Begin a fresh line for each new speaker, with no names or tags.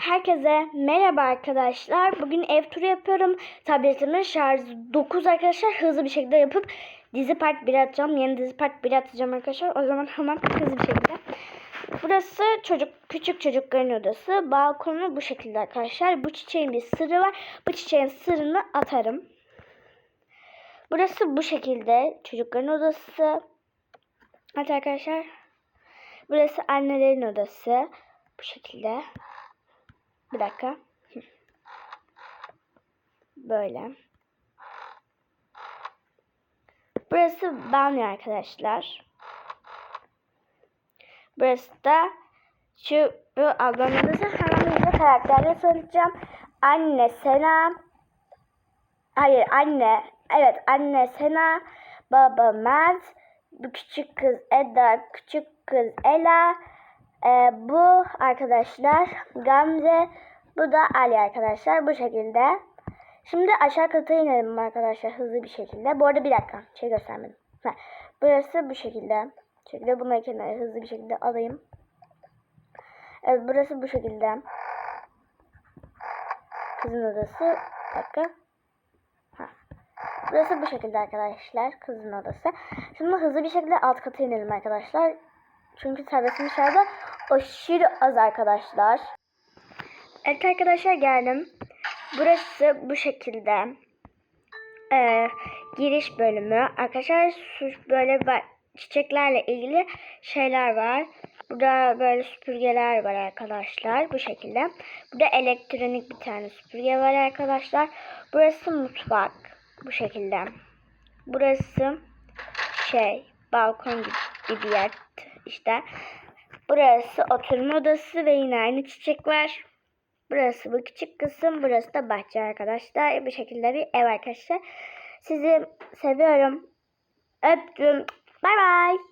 Herkese merhaba arkadaşlar. Bugün ev turu yapıyorum. Tabletimin şarjı 9 arkadaşlar. Hızlı bir şekilde yapıp dizi part 1 atacağım. Yeni dizi part 1 atacağım arkadaşlar. O zaman hemen hızlı bir şekilde. Burası çocuk küçük çocukların odası. Balkonu bu şekilde arkadaşlar. Bu çiçeğin bir sırrı var. Bu çiçeğin sırrını atarım. Burası bu şekilde çocukların odası. Evet arkadaşlar. Burası annelerin odası. Bu şekilde. Bir dakika. Böyle. Burası banyo arkadaşlar. Burası da şu bu ablamın odası. Hemen hızlı karakterle söyleyeceğim. Anne Sena. Hayır anne. Evet anne Sena. Baba Mert. Bu küçük kız Eda. Küçük kız Ela. Ee, bu arkadaşlar Gamze. Bu da Ali arkadaşlar. Bu şekilde. Şimdi aşağı kata inelim arkadaşlar hızlı bir şekilde. Bu arada bir dakika. Şey göstermedim. Ha, burası bu şekilde. Bu şekilde bunları kenara hızlı bir şekilde alayım. Evet burası bu şekilde. Kızın odası. Bir dakika. Ha. Burası bu şekilde arkadaşlar. Kızın odası. Şimdi hızlı bir şekilde alt kata inelim arkadaşlar. Çünkü tabletim dışarıda aşırı az arkadaşlar. Evet arkadaşlar geldim. Burası bu şekilde. Ee, giriş bölümü. Arkadaşlar böyle çiçeklerle ilgili şeyler var. Burada böyle süpürgeler var arkadaşlar. Bu şekilde. Burada elektronik bir tane süpürge var arkadaşlar. Burası mutfak. Bu şekilde. Burası şey balkon gibi bir yer işte. Burası oturma odası ve yine aynı çiçek var. Burası bu küçük kısım. Burası da bahçe arkadaşlar. Bu şekilde bir ev arkadaşlar. Sizi seviyorum. Öptüm. Bay bay.